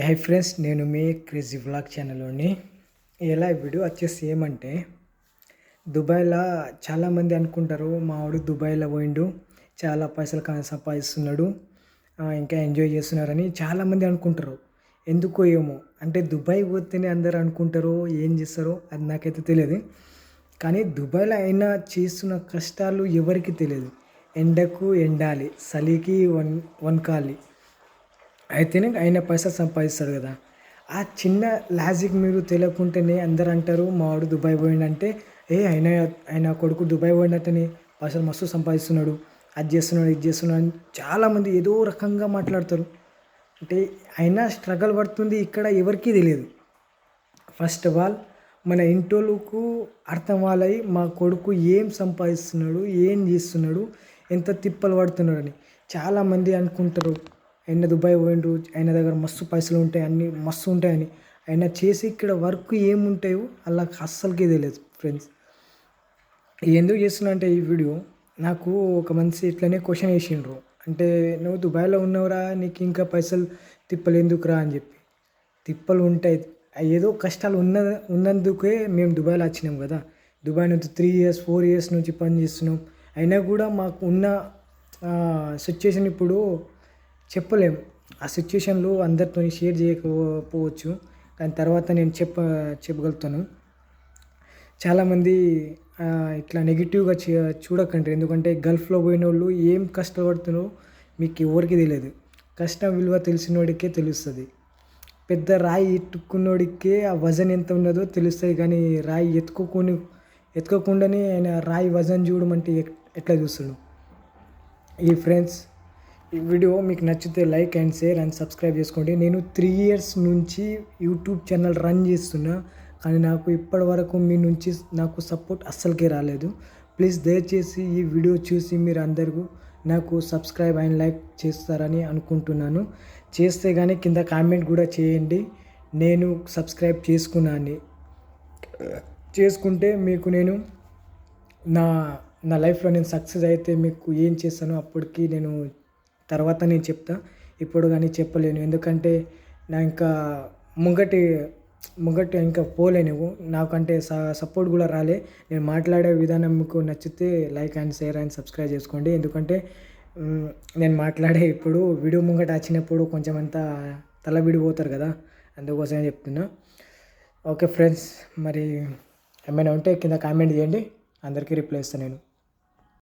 Hi friends నేను మీ crazy vlog ఛానల్లోని ఎలా video వచ్చేసి ఏమంటే దుబాయ్లో చాలామంది అనుకుంటారు మా వాడు దుబాయ్లో పోయిండు చాలా పైసలు సంపాదిస్తున్నాడు ఇంకా ఎంజాయ్ చేస్తున్నారని చాలామంది అనుకుంటారు. ఎందుకో ఏమో అంటే దుబాయ్ పోతేనే అందరు అనుకుంటారో ఏం చేస్తారో అది నాకైతే తెలియదు. కానీ దుబాయ్లో అయినా చేస్తున్న కష్టాలు ఎవరికి తెలియదు. ఎండకు ఎండాలి చలికి వన్ వనకాలి అయితేనే ఆయన పైసలు సంపాదిస్తాడు కదా. ఆ చిన్న లాజిక్ మీరు తెలియకుంటేనే అందరు అంటారు మా వాడు దుబాయ్ పోయిండంటే ఏ ఆయన ఆయన కొడుకు దుబాయ్ పోయినట్టని పైసలు మస్తు సంపాదిస్తున్నాడు అది చేస్తున్నాడు ఇది చేస్తున్నాడు అని చాలామంది ఏదో రకంగా మాట్లాడతారు. అంటే అయినా స్ట్రగల్ పడుతుంది ఇక్కడ ఎవరికీ తెలియదు. ఫస్ట్ ఆఫ్ ఆల్ మన ఇంటోళ్ళకు అర్థం వాళ్ళయి మా కొడుకు ఏం సంపాదిస్తున్నాడు ఏం చేస్తున్నాడు ఎంత తిప్పలు పడుతున్నాడు అని. చాలామంది అనుకుంటారు ఆయన దుబాయ్ పోయిండ్రు ఆయన దగ్గర మస్తు పైసలు ఉంటాయి అన్ని మస్తు ఉంటాయని. ఆయన చేసి ఇక్కడ వర్క్ ఏముంటాయో అలా అస్సలకే తెలియదు ఫ్రెండ్స్ ఎందుకు చేస్తున్నా అంటే ఈ వీడియో నాకు ఒక మనిషి ఇట్లనే క్వశ్చన్ వేసిండ్రు అంటే నువ్వు దుబాయ్లో ఉన్నవరా? నీకు ఇంకా పైసలు తిప్పలు ఎందుకురా? అని చెప్పి. తిప్పలు ఉంటాయి. ఏదో కష్టాలు ఉన్న ఉన్నందుకే మేము దుబాయ్లో వచ్చినాం కదా. దుబాయ్ నుంచి త్రీ ఇయర్స్ ఫోర్ ఇయర్స్ నుంచి పని చేస్తున్నాం. అయినా కూడా మాకు ఉన్న సిచ్యుయేషన్ ఇప్పుడు చెప్పలేం ఆ సిచ్యుయేషన్లో అందరితో షేర్ చేయకపోవచ్చు. కానీ తర్వాత నేను చెప్ప చెప్పగలుగుతాను. చాలామంది ఇట్లా నెగిటివ్గా చూడకండి. ఎందుకంటే గల్ఫ్లో పోయిన వాళ్ళు ఏం కష్టపడుతున్నారో మీకు ఎవరికి తెలియదు. కష్టం విలువ తెలిసినోడికే తెలుస్తుంది. పెద్ద రాయి ఎత్తుకున్నోడికే ఆ వజన్ ఎంత ఉన్నదో తెలుస్తుంది. కానీ రాయి ఎత్తుకోకొని ఎత్తుకోకుండానే ఆయన రాయి వజన్ చూడమంటే ఎట్లా చూస్తాడు? ఈ ఫ్రెండ్స్ ఈ వీడియో మీకు నచ్చితే like and share and subscribe చేసుకోండి. నేను త్రీ ఇయర్స్ నుంచి యూట్యూబ్ ఛానల్ రన్ చేస్తున్నా కానీ నాకు ఇప్పటి వరకు మీ నుంచి నాకు సపోర్ట్ అస్సలకే రాలేదు. ప్లీజ్ దయచేసి ఈ వీడియో చూసి మీరు అందరూ నాకు సబ్స్క్రైబ్ అండ్ లైక్ చేస్తారని అనుకుంటున్నాను. చేస్తే కానీ కింద కామెంట్ కూడా చేయండి. నేను సబ్స్క్రైబ్ చేసుకున్నాను. చేసుకుంటే మీకు నేను నా నా లైఫ్లో నేను సక్సెస్ అయితే మీకు ఏం చేస్తానో అప్పటికి నేను తర్వాత నేను చెప్తా. ఇప్పుడు కానీ చెప్పలేను. ఎందుకంటే నా ఇంకా ముంగటి ముంగటి ఇంకా పోలేను నాకంటే స సపోర్ట్ కూడా రాలే. నేను మాట్లాడే విధానం మీకు నచ్చితే like and share and subscribe చేసుకోండి. ఎందుకంటే నేను మాట్లాడే ఇప్పుడు వీడియో ముంగట వచ్చినప్పుడు కొంచెం అంతా తల విడిపోతారు కదా. అందుకోసమే చెప్తున్నా. ఓకే ఫ్రెండ్స్ మరి ఏమైనా ఉంటే కింద కామెంట్ చేయండి. అందరికీ రిప్లై ఇస్తాను నేను.